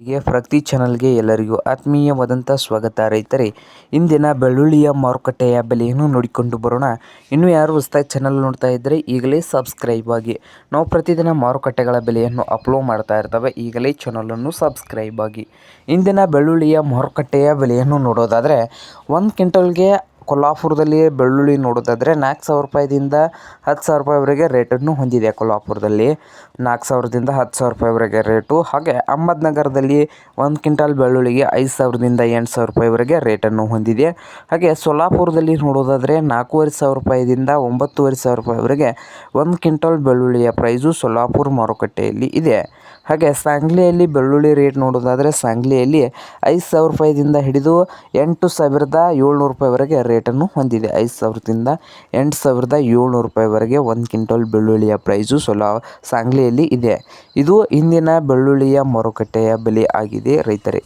ಹೀಗೆ ಪ್ರಗತಿ ಚಾನಲ್ಗೆ ಎಲ್ಲರಿಗೂ ಆತ್ಮೀಯವಾದಂಥ ಸ್ವಾಗತ. ರೈತರೆ, ಇಂದಿನ ಬೆಳ್ಳುಳ್ಳಿಯ ಮಾರುಕಟ್ಟೆಯ ಬೆಲೆಯನ್ನು ನೋಡಿಕೊಂಡು ಬರೋಣ. ಇನ್ನು ಯಾರು ಹೊಸ್ದಾಗಿ ಚಾನಲ್ ನೋಡ್ತಾ ಇದ್ದರೆ ಈಗಲೇ ಸಬ್ಸ್ಕ್ರೈಬ್ ಆಗಿ. ನಾವು ಪ್ರತಿದಿನ ಮಾರುಕಟ್ಟೆಗಳ ಬೆಲೆಯನ್ನು ಅಪ್ಲೋಡ್ ಮಾಡ್ತಾ ಇರ್ತವೆ. ಈಗಲೇ ಚಾನಲನ್ನು ಸಬ್ಸ್ಕ್ರೈಬ್ ಆಗಿ. ಇಂದಿನ ಬೆಳ್ಳುಳ್ಳಿಯ ಮಾರುಕಟ್ಟೆಯ ಬೆಲೆಯನ್ನು ನೋಡೋದಾದರೆ, ಒಂದು ಕ್ವಿಂಟಲ್ಗೆ ಕೊಲ್ಹಾಪುರದಲ್ಲಿ ಬೆಳ್ಳುಳ್ಳಿ ನೋಡೋದಾದರೆ ನಾಲ್ಕು ಸಾವಿರ ರೂಪಾಯಿದಿಂದ ಹತ್ತು ಸಾವಿರ ರೂಪಾಯಿವರೆಗೆ ರೇಟನ್ನು ಹೊಂದಿದೆ ಕೊಲ್ಹಾಪುರದಲ್ಲಿ ನಾಲ್ಕು ಸಾವಿರದಿಂದ ಹತ್ತು ಸಾವಿರ ರೂಪಾಯಿವರೆಗೆ ರೇಟು ಹಾಗೆ ಅಹಮದ್ನಗರದಲ್ಲಿ ಒಂದು ಕ್ವಿಂಟಲ್ ಬೆಳ್ಳುಳ್ಳಿಗೆ ಐದು ಸಾವಿರದಿಂದ ಎಂಟು ಸಾವಿರ ರೂಪಾಯಿವರೆಗೆ ರೇಟನ್ನು ಹೊಂದಿದೆ. ಹಾಗೆ ಸೊಲ್ಲಾಪುರದಲ್ಲಿ ನೋಡೋದಾದರೆ ನಾಲ್ಕೂವರೆ ಸಾವಿರ ರೂಪಾಯಿದಿಂದ ಒಂಬತ್ತುವರೆ ಸಾವಿರ ರೂಪಾಯಿವರೆಗೆ ಒಂದು ಕ್ವಿಂಟಲ್ ಬೆಳ್ಳುಳ್ಳಿಯ ಪ್ರೈಸು ಸೊಲ್ಲಾಪುರ ಮಾರುಕಟ್ಟೆಯಲ್ಲಿ ಇದೆ. ಹಾಗೆ ಸಾಂಗ್ಲಿಯಲ್ಲಿ ಬೆಳ್ಳುಳ್ಳಿ ರೇಟ್ ನೋಡೋದಾದರೆ ಸಾಂಗ್ಲಿಯಲ್ಲಿ ಐದು ಸಾವಿರ ರೂಪಾಯಿದಿಂದ ಹಿಡಿದು ಎಂಟು ಸಾವಿರದ ಏಳ್ನೂರು ರೂಪಾಯಿವರೆಗೆ ರೇಟನ್ನು ಹೊಂದಿದೆ. ಐದು ಸಾವಿರದಿಂದ ಎಂಟು ಸಾವಿರದ ಏಳ್ನೂರು ರೂಪಾಯಿವರೆಗೆ ಒಂದು ಕ್ವಿಂಟಲ್ ಬೆಳ್ಳುಳ್ಳಿಯ ಪ್ರೈಸು ಸೊಲಾ ಸಾಂಗ್ಲಿಯಲ್ಲಿ ಇದೆ. ಇದು ಇಂದಿನ ಬೆಳ್ಳುಳ್ಳಿಯ ಮಾರುಕಟ್ಟೆಯ ಬೆಲೆ ಆಗಿದೆ ರೈತರೇ.